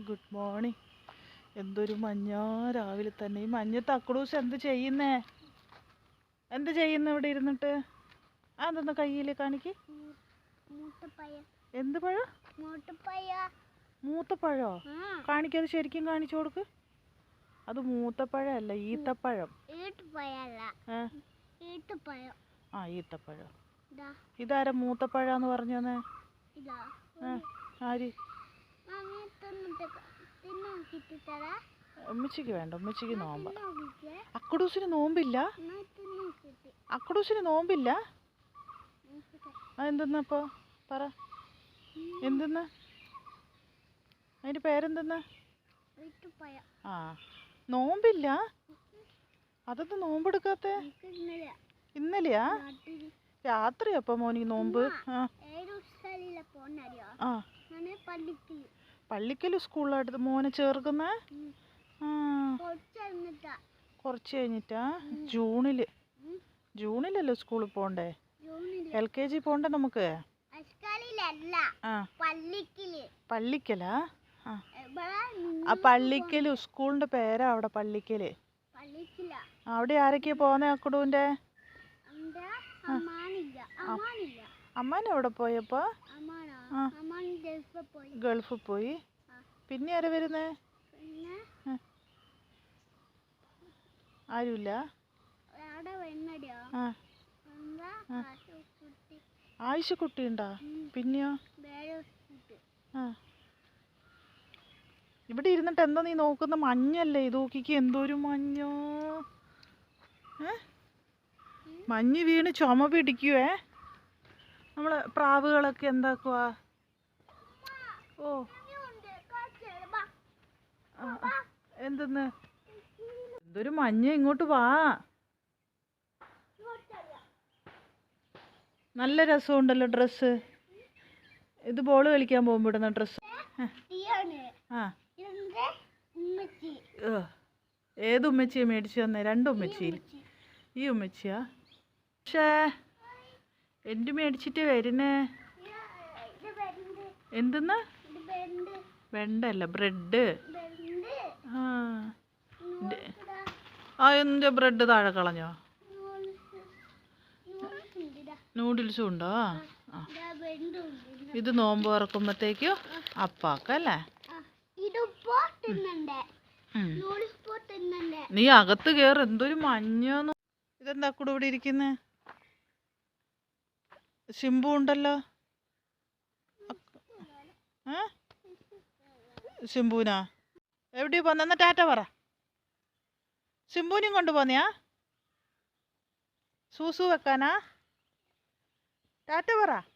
Good morning. എന്തൊരു മഞ്ഞ രാവിലെ തന്നെ. ഈ മഞ്ഞ തക്കുടൂസ് എന്ത് ചെയ്യുന്നേ? എന്ത് ചെയ്യുന്ന ഇവിടെ ഇരുന്നിട്ട്? അതൊന്ന് കയ്യിൽ കാണിക്ക്. എന്ത് പഴം? മൂത്തപ്പഴോ. കാണിക്കത് ശരിക്കും കാണിച്ചു കൊടുക്ക്. അത് മൂത്തപ്പഴല്ല ഈത്തപ്പഴം. ആ ഈത്തപ്പഴം. ഇതാ. ഇതാരാ മൂത്തപ്പഴാന്ന് പറഞ്ഞേ ആര്? ഉമ്മച്ചിക്ക് വേണ്ട ഉമ്മച്ചിക്ക് നോമ്പ. അക്കുടൂസിന് നോമ്പില്ല? അക്കുടൂസിന് നോമ്പില്ല? എന്തെന്നാ എന്തെന്നപ്പോ പറ. എന്തെന്ന്? അതിന്റെ പേരെന്തെന്ന്? ആ നോമ്പില്ല? അതൊന്ന് നോമ്പെടുക്കാത്ത? ഇന്നലെയാ. രാത്രി അപ്പൊ മോനിക്ക് നോമ്പ്. ആ. പള്ളിക്കൽ സ്കൂളിലായിട്ട് മോനെ ചേർക്കുന്ന? കുറച്ച് കഴിഞ്ഞിട്ടാ. ജൂണിൽ. ജൂണിലല്ലേ സ്കൂളിൽ പോണ്ടേ? എൽ കെ ജി പോണ്ടേ നമുക്ക്? പള്ളിക്കിൽ. പള്ളിക്കലാ? ആ. പള്ളിക്കൽ സ്കൂളിന്റെ പേരാ അവിടെ പള്ളിക്കൽ. അവിടെ ആരൊക്കെയാ പോന്നെ അക്കുടുവിന്റെ? അമ്മാൻ എവിടെ പോയപ്പോ? ആ. ഗൾഫിൽ പോയി. പിന്നെ ആരാ വരുന്നേ? ആരുമില്ല ആയിഷക്കുട്ടി ഉണ്ടാ പിന്നെയോ? ഇവിടെ ഇരുന്നിട്ട് എന്താ നീ നോക്കുന്ന മഞ്ഞല്ലേ? ഇത് നോക്കിക്ക് എന്തോരു മഞ്ഞോ? മഞ്ഞ് വീണ് ചുമ പിടിക്കുവേ. നമ്മളെ പ്രാവുകളൊക്കെ എന്താക്കുവാ? ഓ. എന്തെന്ന്? എന്തൊരു മഞ്ഞ ഇങ്ങോട്ട് വാ. നല്ല രസമുണ്ടല്ലോ ഡ്രസ്സ്. ഇത് ബോൾ കളിക്കാൻ പോകുമ്പോൾ ഇടുന്ന ഡ്രസ്സ്. ആ. ഇതിന്റെ ഉമ്മച്ചി ഏത് ഉമ്മച്ചിയെ മേടിച്ചു തന്നെ? രണ്ട് ഉമ്മച്ചിയിൽ ഉമ്മച്ചി. ഈ ഉമ്മച്ചിയാ? പക്ഷേ എന്റെ മേടിച്ചിട്ട് വരുന്നേ എന്തെന്നാ? വെണ്ടല്ല ബ്രെഡ്. ആ. ആ എന്റെ ബ്രെഡ് താഴെ കളഞ്ഞോ? നൂഡിൽസും ഉണ്ടോ? ആ. ഇതാ നോമ്പ് തുറക്കുമ്പോഴത്തേക്കും അപ്പാക്കല്ലേ? നീ അകത്ത് കേറ് എന്തൊരു മഞ്ഞോന്നു. ഇതെന്താ കൂടെ ഇവിടെ ഇരിക്കുന്നേ? ശിമ്പു ഉണ്ടല്ലോ. ശിംബുനാ എവിടെ പോന്നെ? ടാറ്റ പറ. ശിംബുനെയും കൊണ്ട് പോന്നെയാ? സൂസു വെക്കാനാ? ടാറ്റ പറ.